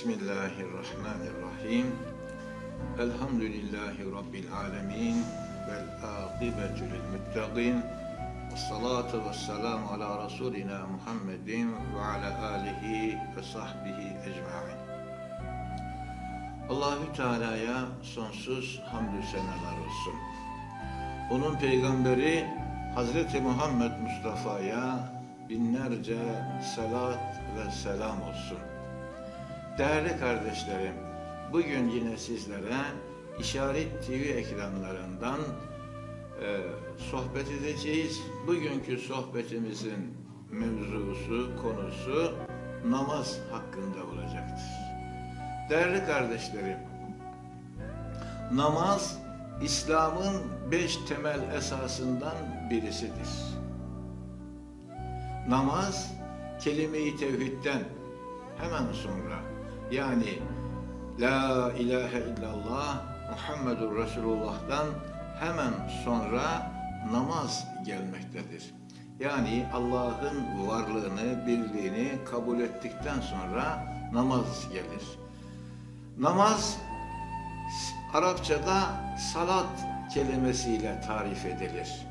Bismillahirrahmanirrahim. Elhamdülillahi Rabbil alemin. Vel akibetü lil muttaqin. Ve salatu ve selamu ala Resulina Muhammedin ve ala alihi ve sahbihi ecma'in. Allahü Teala'ya sonsuz hamdü senalar olsun. Onun peygamberi Hazreti Muhammed Mustafa'ya binlerce salat ve selam olsun. Değerli kardeşlerim, bugün yine sizlere İşaret TV ekranlarından e, sohbet edeceğiz. Bugünkü sohbetimizin mevzusu, konusu namaz hakkında olacaktır. Değerli kardeşlerim, namaz İslam'ın beş temel esasından birisidir. Namaz, kelime-i tevhidden hemen sonra yani La ilahe illallah Muhammedur Resulullah'tan hemen sonra namaz gelmektedir. Yani Allah'ın varlığını, birliğini kabul ettikten sonra namaz gelir. Namaz Arapçada salat kelimesiyle tarif edilir.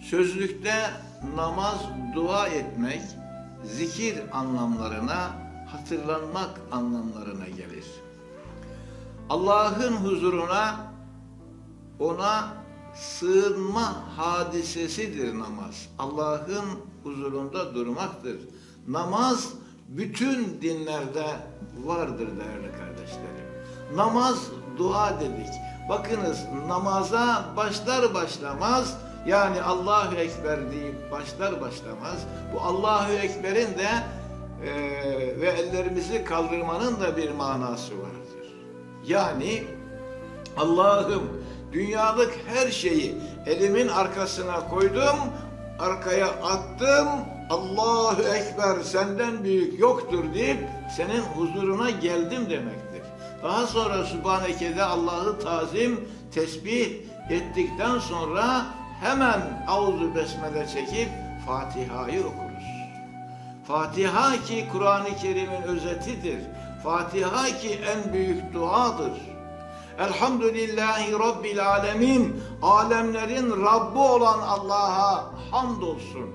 Sözlükte namaz dua etmek, zikir anlamlarına, hatırlanmak anlamlarına gelir. Allah'ın huzuruna ona sığınma hadisesidir namaz. Allah'ın huzurunda durmaktır. Namaz bütün dinlerde vardır değerli kardeşlerim. Namaz dua dedik. Bakınız namaza başlar başlamaz yani Allahu Ekber deyip başlar başlamaz bu Allahu Ekber'in de e, ve ellerimizi kaldırmanın da bir manası vardır. Yani Allah'ım dünyalık her şeyi elimin arkasına koydum, arkaya attım. Allahu Ekber senden büyük yoktur deyip senin huzuruna geldim demektir. Daha sonra Sübhaneke'de Allah'ı tazim, tesbih ettikten sonra hemen Auzu Besmele çekip Fatiha'yı okuruz. Fatiha ki Kur'an-ı Kerim'in özetidir. Fatiha ki en büyük duadır. Elhamdülillahi Rabbil Alemin. Alemlerin Rabbi olan Allah'a hamdolsun.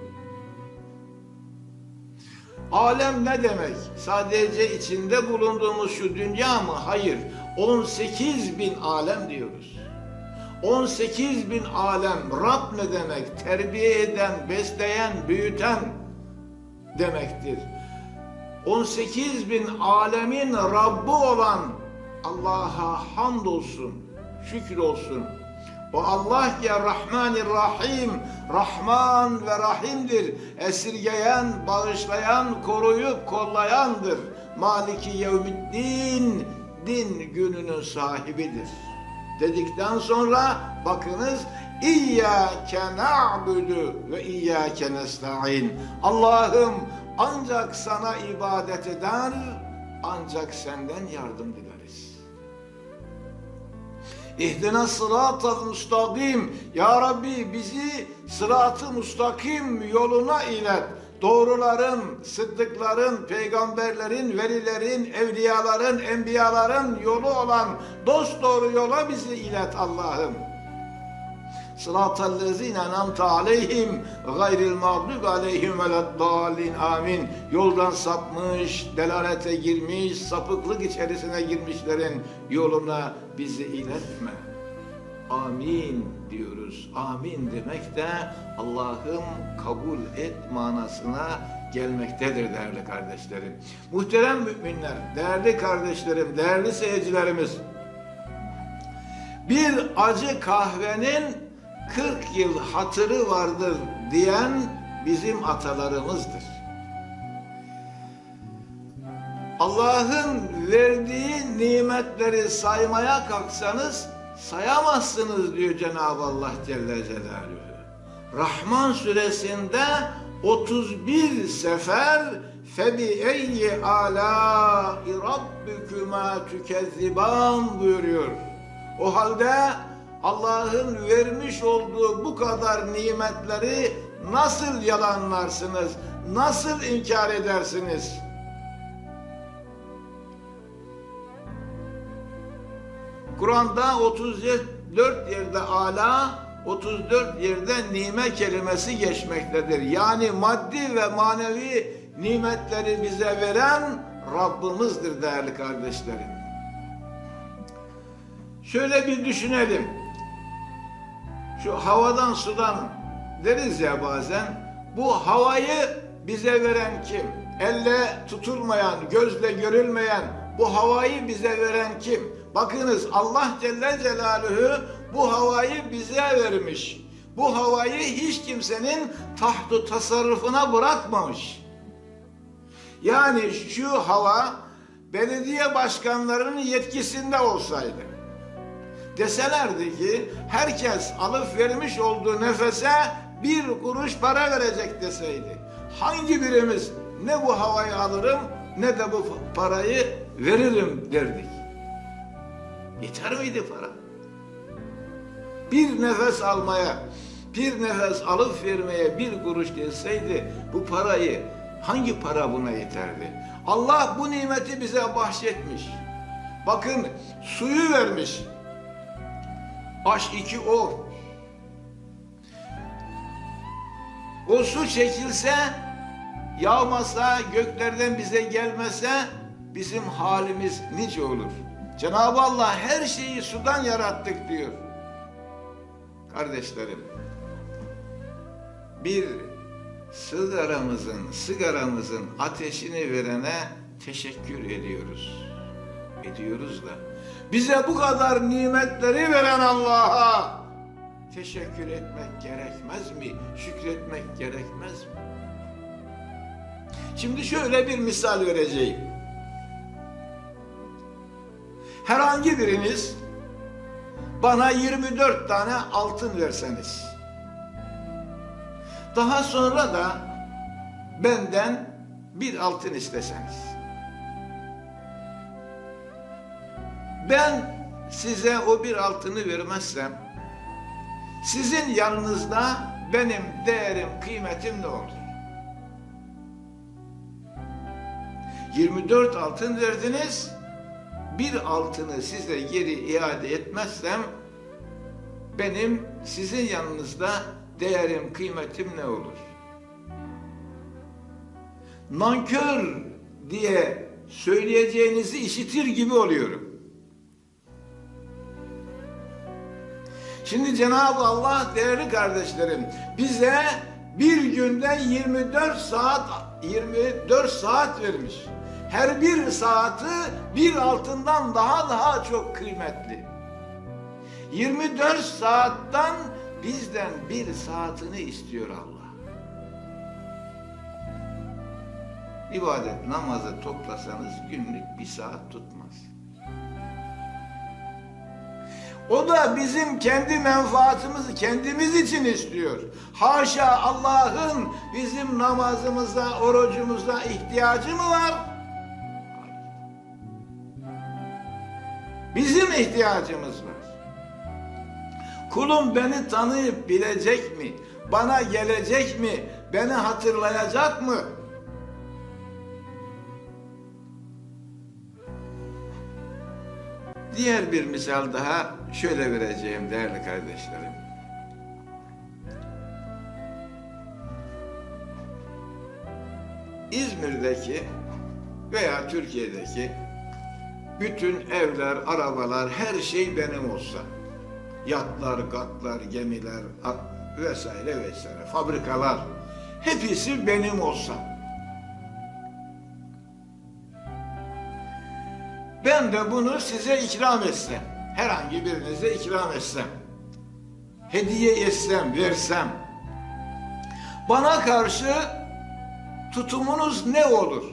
Alem ne demek? Sadece içinde bulunduğumuz şu dünya mı? Hayır. 18 bin alem diyoruz. 18 bin alem. Rab ne demek? Terbiye eden, besleyen, büyüten demektir. 18 bin alemin Rabbi olan Allah'a hamdolsun, şükür olsun. O Allah ki Rahmanir Rahim, Rahman ve Rahim'dir. Esirgeyen, bağışlayan, koruyup kollayandır. Maliki yevmiddin, din gününün sahibidir. Dedikten sonra bakınız İyyâke na'budu ve iyyâke nesta'in. Allah'ım ancak sana ibadet eder, ancak senden yardım dileriz. İhdina sıratal müstakim. Ya Rabbi bizi sıratı müstakim yoluna ilet. Doğruların, sıddıkların, peygamberlerin, velilerin, evliyaların, enbiyaların yolu olan dost doğru yola bizi ilet Allah'ım. Sıratal lezine en'amte aleyhim gayril mağdub aleyhim veleddallin amin. Yoldan sapmış, delalete girmiş, sapıklık içerisine girmişlerin yoluna bizi iletme. Amin diyoruz. Amin demek de Allah'ım kabul et manasına gelmektedir değerli kardeşlerim. Muhterem müminler, değerli kardeşlerim, değerli seyircilerimiz. Bir acı kahvenin 40 yıl hatırı vardır diyen bizim atalarımızdır. Allah'ın verdiği nimetleri saymaya kalksanız sayamazsınız diyor Cenab-ı Allah Celle Celaluhu. Rahman suresinde 31 sefer febi eyyi ala rabbikuma tükezziban buyuruyor. O halde Allah'ın vermiş olduğu bu kadar nimetleri nasıl yalanlarsınız? Nasıl inkar edersiniz? Kur'an'da 34 yerde ala 34 yerde nime kelimesi geçmektedir. Yani maddi ve manevi nimetleri bize veren Rabbimizdir değerli kardeşlerim. Şöyle bir düşünelim. Şu havadan sudan deriz ya bazen. Bu havayı bize veren kim? Elle tutulmayan, gözle görülmeyen bu havayı bize veren kim? Bakınız Allah Celle Celaluhu bu havayı bize vermiş. Bu havayı hiç kimsenin tahtı tasarrufuna bırakmamış. Yani şu hava belediye başkanlarının yetkisinde olsaydı deselerdi ki herkes alıp vermiş olduğu nefese bir kuruş para verecek deseydi. Hangi birimiz ne bu havayı alırım ne de bu parayı veririm derdik. Yeter miydi para? Bir nefes almaya, bir nefes alıp vermeye bir kuruş deseydi bu parayı hangi para buna yeterdi? Allah bu nimeti bize bahşetmiş. Bakın suyu vermiş. H2O. O su çekilse, yağmasa, göklerden bize gelmese bizim halimiz nice olur. Cenab-ı Allah her şeyi sudan yarattık diyor. Kardeşlerim, bir sigaramızın, sigaramızın ateşini verene teşekkür ediyoruz. Ediyoruz da. Bize bu kadar nimetleri veren Allah'a teşekkür etmek gerekmez mi? Şükretmek gerekmez mi? Şimdi şöyle bir misal vereceğim. Herhangi biriniz bana 24 tane altın verseniz, daha sonra da benden bir altın isteseniz, ben size o bir altını vermezsem, sizin yanınızda benim değerim, kıymetim ne olur? 24 altın verdiniz, bir altını size geri iade etmezsem, benim sizin yanınızda değerim, kıymetim ne olur? Nankör diye söyleyeceğinizi işitir gibi oluyorum. Şimdi Cenab-ı Allah değerli kardeşlerim bize bir günde 24 saat 24 saat vermiş. Her bir saati bir altından daha daha çok kıymetli. 24 saatten bizden bir saatini istiyor Allah. İbadet namazı toplasanız günlük bir saat tutmaz. O da bizim kendi menfaatimizi kendimiz için istiyor. Haşa Allah'ın bizim namazımıza, orucumuza ihtiyacı mı var? Bizim ihtiyacımız var. Kulum beni tanıyıp bilecek mi? Bana gelecek mi? Beni hatırlayacak mı? Diğer bir misal daha şöyle vereceğim değerli kardeşlerim. İzmir'deki veya Türkiye'deki bütün evler, arabalar, her şey benim olsa. Yatlar, katlar, gemiler vesaire vesaire, fabrikalar hepsi benim olsa. De bunu size ikram etsem, herhangi birinize ikram etsem, hediye etsem, versem, bana karşı tutumunuz ne olur?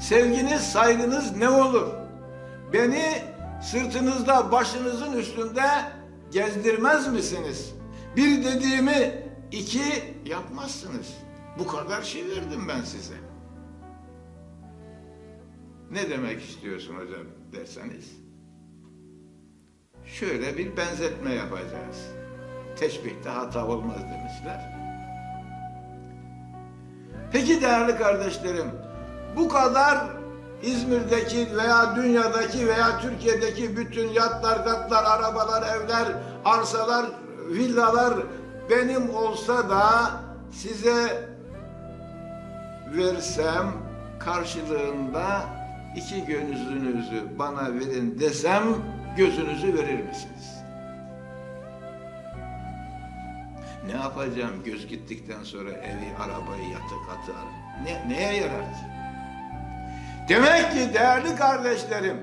Sevginiz, saygınız ne olur? Beni sırtınızda, başınızın üstünde gezdirmez misiniz? Bir dediğimi iki yapmazsınız. Bu kadar şey verdim ben size. Ne demek istiyorsun hocam derseniz. Şöyle bir benzetme yapacağız. Teşbihte hata olmaz demişler. Peki değerli kardeşlerim, bu kadar İzmir'deki veya dünyadaki veya Türkiye'deki bütün yatlar, katlar, arabalar, evler, arsalar, villalar benim olsa da size versem karşılığında iki gözünüzü bana verin desem gözünüzü verir misiniz? Ne yapacağım göz gittikten sonra evi, arabayı, yatı, katı, ne, neye yarar? Demek ki değerli kardeşlerim,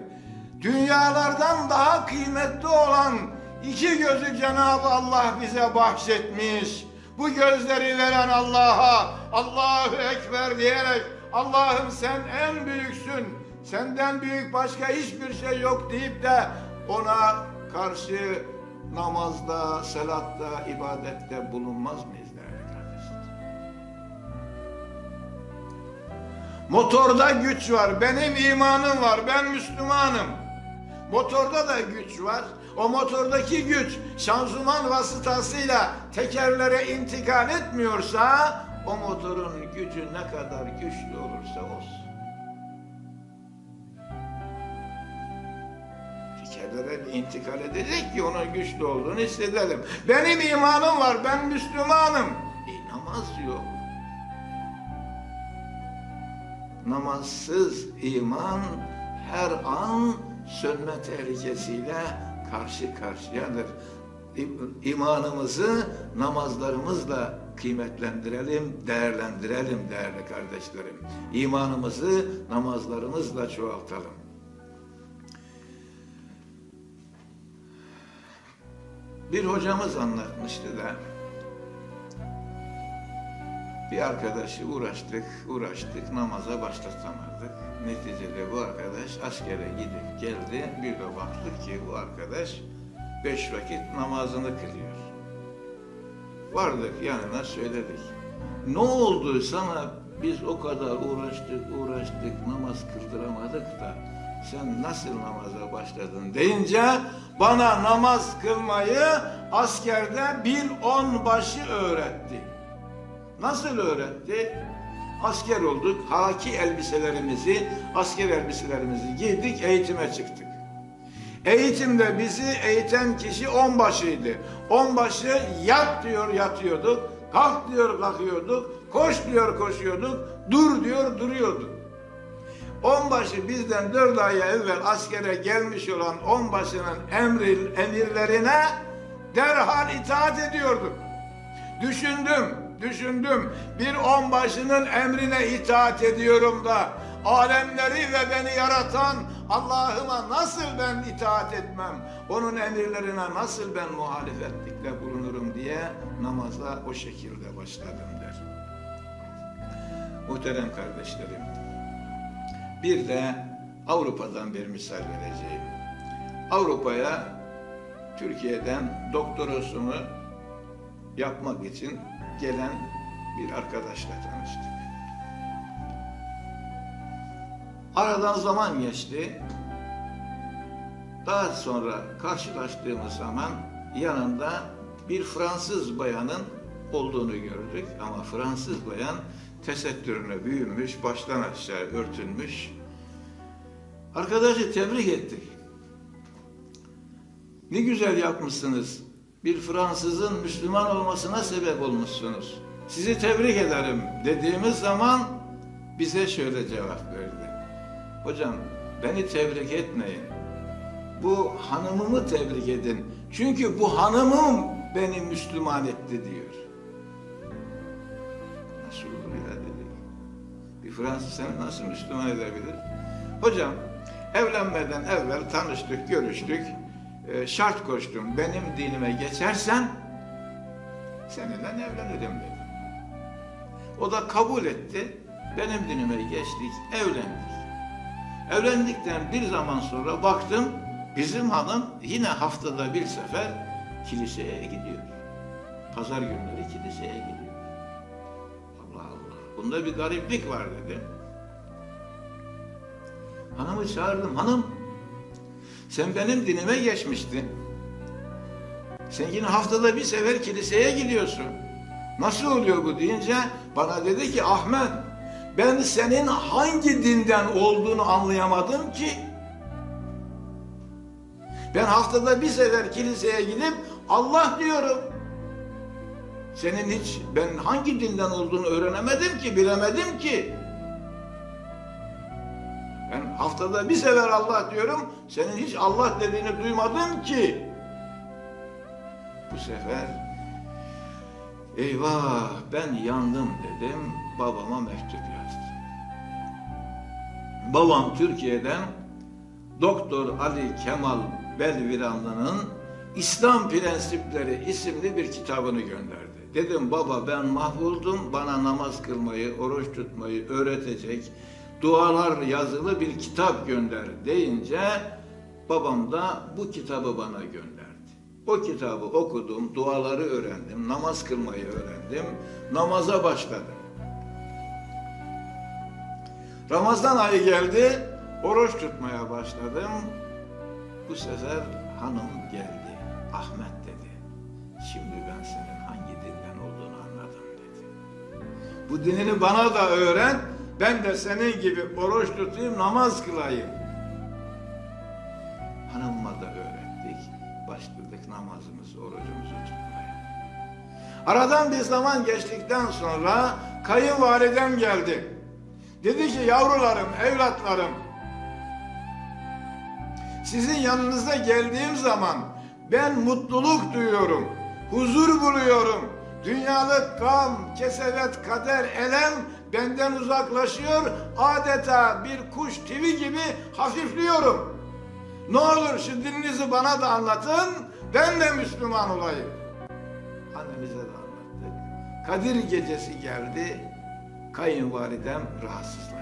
dünyalardan daha kıymetli olan iki gözü Cenab-ı Allah bize bahşetmiş. Bu gözleri veren Allah'a Allahu Ekber diyerek Allah'ım sen en büyüksün, senden büyük başka hiçbir şey yok deyip de ona karşı namazda, salatta, ibadette bulunmaz mıyız değerli kardeşler? Motorda güç var, benim imanım var, ben Müslümanım. Motorda da güç var. O motordaki güç şanzıman vasıtasıyla tekerlere intikal etmiyorsa o motorun gücü ne kadar güçlü olursa olsun. Tekerlere intikal edecek ki onun güçlü olduğunu hissedelim. Benim imanım var, ben Müslümanım. E, namaz yok. Namazsız iman her an sönme tehlikesiyle karşı karşıyadır. İmanımızı namazlarımızla kıymetlendirelim, değerlendirelim değerli kardeşlerim. İmanımızı namazlarımızla çoğaltalım. Bir hocamız anlatmıştı da bir arkadaşı uğraştık, uğraştık, namaza başlatamadık. Neticede bu arkadaş askere gidip geldi. Bir de baktık ki bu arkadaş beş vakit namazını kılıyor. Vardık yanına söyledik. Ne oldu sana biz o kadar uğraştık, uğraştık, namaz kıldıramadık da sen nasıl namaza başladın deyince bana namaz kılmayı askerde bir on başı öğretti. Nasıl öğretti? Asker olduk, haki elbiselerimizi, asker elbiselerimizi giydik, eğitime çıktık. Eğitimde bizi eğiten kişi onbaşıydı. Onbaşı yat diyor yatıyorduk, kalk diyor kalkıyorduk, koş diyor koşuyorduk, dur diyor duruyorduk. Onbaşı bizden dört ay evvel askere gelmiş olan onbaşının emri, emirlerine derhal itaat ediyorduk. Düşündüm, düşündüm. Bir onbaşının emrine itaat ediyorum da alemleri ve beni yaratan Allah'ıma nasıl ben itaat etmem? Onun emirlerine nasıl ben muhalefetlikle bulunurum diye namaza o şekilde başladım der. Muhterem kardeşlerim, bir de Avrupa'dan bir misal vereceğim. Avrupa'ya Türkiye'den doktorasını yapmak için gelen bir arkadaşla tanıştık. Aradan zaman geçti. Daha sonra karşılaştığımız zaman yanında bir Fransız bayanın olduğunu gördük. Ama Fransız bayan tesettürüne büyümüş, baştan aşağı örtülmüş. Arkadaşı tebrik ettik. Ne güzel yapmışsınız. Bir Fransızın Müslüman olmasına sebep olmuşsunuz. Sizi tebrik ederim dediğimiz zaman bize şöyle cevap verdi. Hocam beni tebrik etmeyin. Bu hanımımı tebrik edin. Çünkü bu hanımım beni Müslüman etti diyor. Bir Fransız seni nasıl Müslüman edebilir? Hocam evlenmeden evvel tanıştık, görüştük. Ee, şart koştum. Benim dinime geçersen seninle evlenirim dedi. O da kabul etti. Benim dinime geçtik, evlendik. Evlendikten bir zaman sonra baktım bizim hanım yine haftada bir sefer kiliseye gidiyor. Pazar günleri kiliseye gidiyor. Bunda bir gariplik var dedim. Hanımı çağırdım. Hanım sen benim dinime geçmiştin. Sen yine haftada bir sefer kiliseye gidiyorsun. Nasıl oluyor bu deyince bana dedi ki Ahmet Ben senin hangi dinden olduğunu anlayamadım ki. Ben haftada bir sefer kiliseye gidip Allah diyorum. Senin hiç ben hangi dinden olduğunu öğrenemedim ki, bilemedim ki. Ben haftada bir sefer Allah diyorum, senin hiç Allah dediğini duymadım ki. Bu sefer eyvah ben yandım dedim, babama mektup yazdım. Babam Türkiye'den Doktor Ali Kemal Belviranlı'nın İslam Prensipleri isimli bir kitabını gönderdi. Dedim baba ben mahvoldum, bana namaz kılmayı, oruç tutmayı öğretecek dualar yazılı bir kitap gönder deyince babam da bu kitabı bana gönderdi. O kitabı okudum, duaları öğrendim, namaz kılmayı öğrendim, namaza başladım. Ramazan ayı geldi, oruç tutmaya başladım. Bu sefer hanım geldi. Ahmet dedi. Şimdi ben senin Bu dinini bana da öğren. Ben de senin gibi oruç tutayım, namaz kılayım. Hanımıma da öğrettik. Başladık namazımızı, orucumuzu tutmaya. Aradan bir zaman geçtikten sonra kayınvalidem geldi. Dedi ki yavrularım, evlatlarım, sizin yanınıza geldiğim zaman ben mutluluk duyuyorum, huzur buluyorum. Dünyalık gam, kesevet, kader, elem benden uzaklaşıyor. Adeta bir kuş tivi gibi hafifliyorum. Ne olur şu dininizi bana da anlatın, ben de Müslüman olayım. Annemize de anlattık. Kadir gecesi geldi, kayınvalidem rahatsızladı.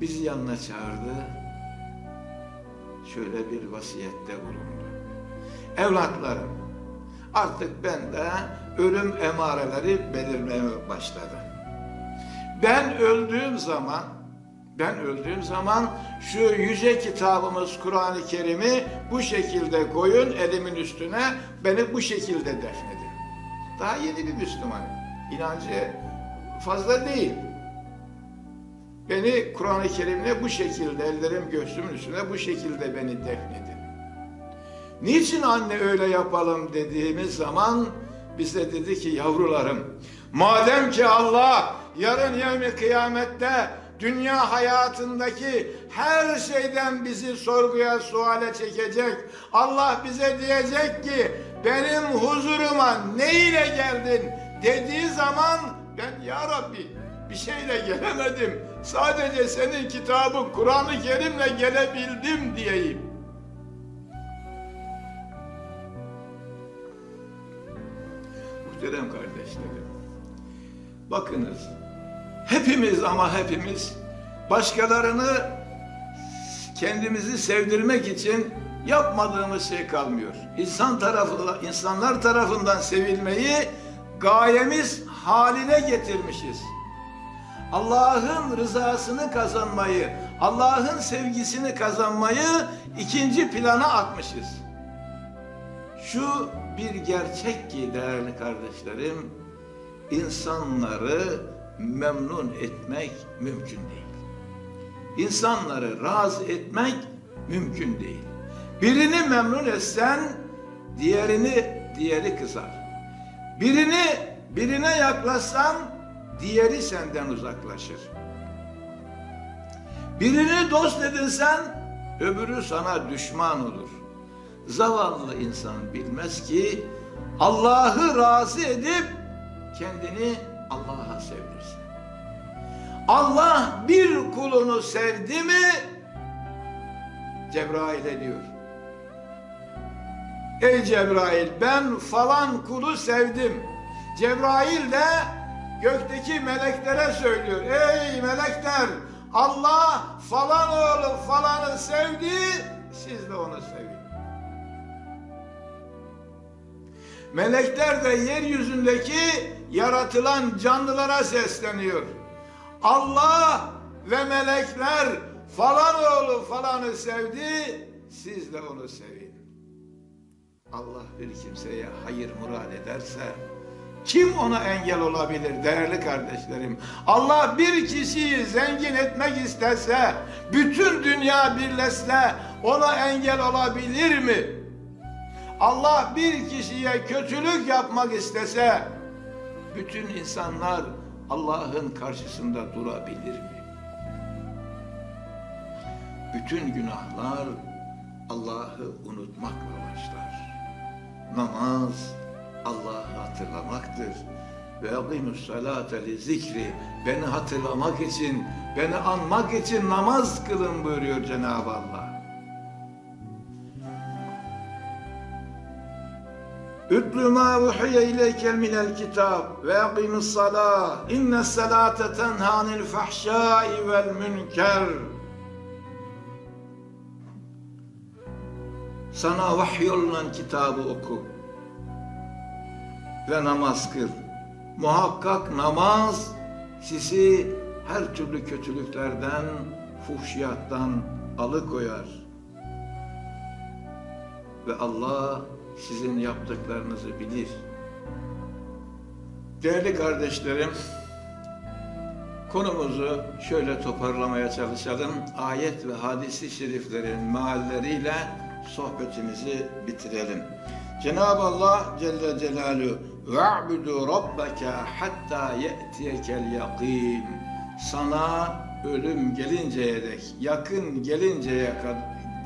Bizi yanına çağırdı. Şöyle bir vasiyette bulundu. Evlatlarım, artık bende ölüm emareleri belirmeye başladı. Ben öldüğüm zaman, ben öldüğüm zaman şu yüce kitabımız Kur'an-ı Kerim'i bu şekilde koyun elimin üstüne, beni bu şekilde defnedin. Daha yeni bir Müslümanım. İnancı fazla değil. Beni Kur'an-ı Kerim'le bu şekilde ellerim göğsümün üstüne bu şekilde beni defnedin. Niçin anne öyle yapalım dediğimiz zaman bize dedi ki yavrularım madem ki Allah yarın yevmi kıyamette dünya hayatındaki her şeyden bizi sorguya suale çekecek. Allah bize diyecek ki benim huzuruma ne ile geldin dediği zaman ben ya Rabbi bir şeyle gelemedim. Sadece senin kitabın Kur'an-ı Kerim'le gelebildim diyeyim. Muhterem kardeşlerim, bakınız, hepimiz ama hepimiz başkalarını kendimizi sevdirmek için yapmadığımız şey kalmıyor. İnsan tarafı, insanlar tarafından sevilmeyi gayemiz haline getirmişiz. Allah'ın rızasını kazanmayı, Allah'ın sevgisini kazanmayı ikinci plana atmışız. Şu bir gerçek ki değerli kardeşlerim, insanları memnun etmek mümkün değil. İnsanları razı etmek mümkün değil. Birini memnun etsen diğerini diğeri kızar. Birini birine yaklaşsan diğeri senden uzaklaşır. Birini dost edinsen öbürü sana düşman olur. Zavallı insan bilmez ki Allah'ı razı edip kendini Allah'a sevdirsin. Allah bir kulunu sevdi mi Cebrail'e diyor. Ey Cebrail ben falan kulu sevdim. Cebrail de gökteki meleklere söylüyor. Ey melekler Allah falan oğlu falanı sevdi siz de onu sevin. Melekler de yeryüzündeki yaratılan canlılara sesleniyor. Allah ve melekler falan oğlu falanı sevdi siz de onu sevin. Allah bir kimseye hayır murad ederse Kim ona engel olabilir değerli kardeşlerim? Allah bir kişiyi zengin etmek istese, bütün dünya birleşse ona engel olabilir mi? Allah bir kişiye kötülük yapmak istese, bütün insanlar Allah'ın karşısında durabilir mi? Bütün günahlar Allah'ı unutmakla başlar. Namaz Allah'ı hatırlamaktır. Ve aqimus salate zikri. Beni hatırlamak için, beni anmak için namaz kılın buyuruyor Cenab-ı Allah. Ütlü ma vuhiye ileykel minel kitab ve aqimus salah. İnne salate tenhanil fahşai vel münker. Sana vahyolunan kitabı oku ve namaz kıl. Muhakkak namaz sizi her türlü kötülüklerden, fuhşiyattan alıkoyar. Ve Allah sizin yaptıklarınızı bilir. Değerli kardeşlerim, konumuzu şöyle toparlamaya çalışalım. Ayet ve hadisi şeriflerin mealleriyle sohbetimizi bitirelim. Cenab-ı Allah Celle Celaluhu ve'budu rabbeke hatta ye'tiyekel yakin sana ölüm gelinceye dek, yakın gelinceye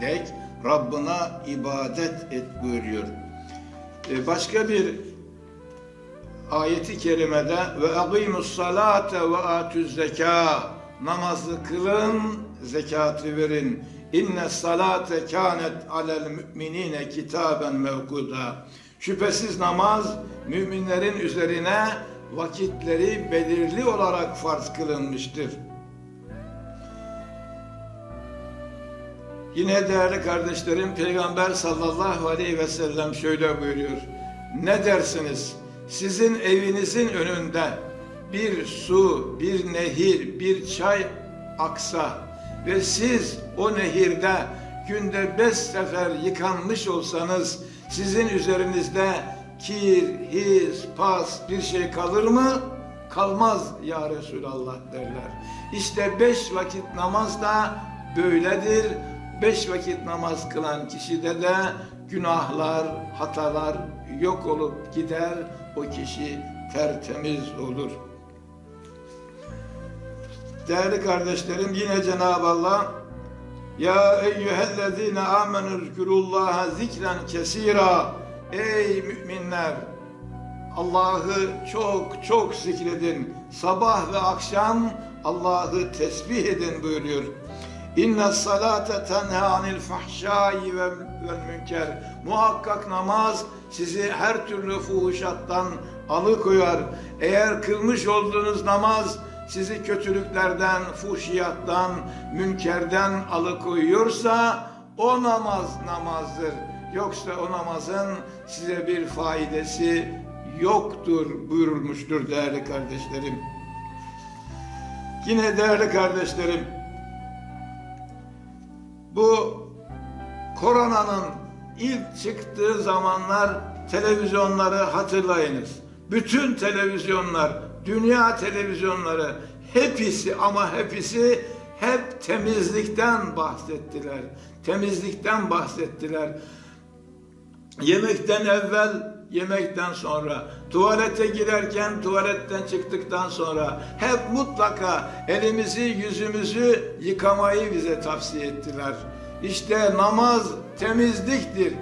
dek Rabbına ibadet et buyuruyor. Ee, Başka bir ayeti kerimede ve aqimus salate ve atuz zeka namazı kılın, zekatı verin. İnne salate kânet alel müminine kitaben mevkuda. Şüphesiz namaz müminlerin üzerine vakitleri belirli olarak farz kılınmıştır. Yine değerli kardeşlerim Peygamber sallallahu aleyhi ve sellem şöyle buyuruyor. Ne dersiniz? Sizin evinizin önünde bir su, bir nehir, bir çay aksa ve siz o nehirde günde beş sefer yıkanmış olsanız sizin üzerinizde kir, his, pas bir şey kalır mı? Kalmaz ya Resulallah derler. İşte beş vakit namaz da böyledir. Beş vakit namaz kılan kişide de günahlar, hatalar yok olup gider. O kişi tertemiz olur. Değerli kardeşlerim yine Cenab-ı Allah Ya eyyühellezine amenü zkurullaha zikren kesira Ey müminler Allah'ı çok çok zikredin. Sabah ve akşam Allah'ı tesbih edin buyuruyor. İnne salate tenha anil fahşai ve vel münker. Muhakkak namaz sizi her türlü fuhuşattan alıkoyar. Eğer kılmış olduğunuz namaz sizi kötülüklerden, fuhşiyattan, münkerden alıkoyuyorsa o namaz namazdır. Yoksa o namazın size bir faydası yoktur buyurulmuştur değerli kardeşlerim. Yine değerli kardeşlerim, bu koronanın ilk çıktığı zamanlar televizyonları hatırlayınız. Bütün televizyonlar, dünya televizyonları hepsi ama hepsi hep temizlikten bahsettiler. Temizlikten bahsettiler. Yemekten evvel, yemekten sonra, tuvalete girerken, tuvaletten çıktıktan sonra hep mutlaka elimizi, yüzümüzü yıkamayı bize tavsiye ettiler. İşte namaz temizliktir.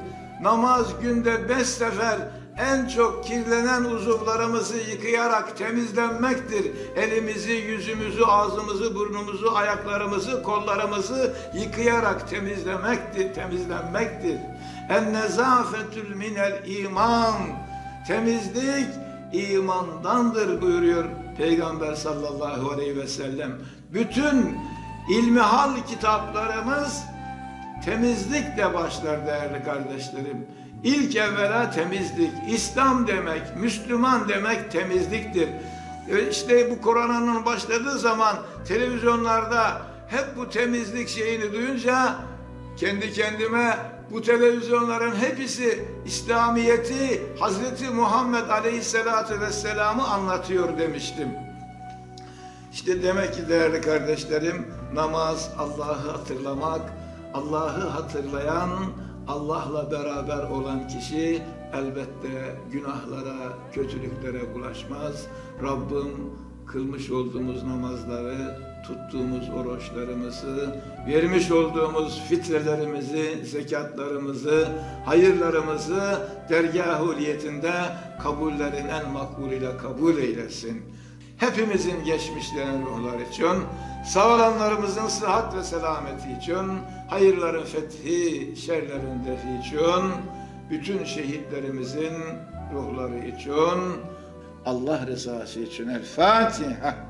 Namaz günde beş sefer en çok kirlenen uzuvlarımızı yıkayarak temizlenmektir. Elimizi, yüzümüzü, ağzımızı, burnumuzu, ayaklarımızı, kollarımızı yıkayarak temizlemektir, temizlenmektir. En nezafetül minel iman. Temizlik imandandır buyuruyor Peygamber sallallahu aleyhi ve sellem. Bütün ilmihal kitaplarımız temizlikle başlar değerli kardeşlerim. İlk evvela temizlik. İslam demek, Müslüman demek temizliktir. E İşte bu koronanın başladığı zaman televizyonlarda hep bu temizlik şeyini duyunca kendi kendime bu televizyonların hepsi İslamiyeti Hazreti Muhammed Aleyhisselatü Vesselam'ı anlatıyor demiştim. İşte demek ki değerli kardeşlerim namaz Allah'ı hatırlamak, Allah'ı hatırlayan Allah'la beraber olan kişi elbette günahlara, kötülüklere bulaşmaz. Rabbim kılmış olduğumuz namazları, tuttuğumuz oruçlarımızı, vermiş olduğumuz fitrelerimizi, zekatlarımızı, hayırlarımızı dergâh kabullerin en makbulüyle kabul eylesin. Hepimizin geçmişlerin ruhları için, sağlamlarımızın sıhhat ve selameti için, hayırların fethi, şerlerin defi için, bütün şehitlerimizin ruhları için, Allah rızası için El Fatiha.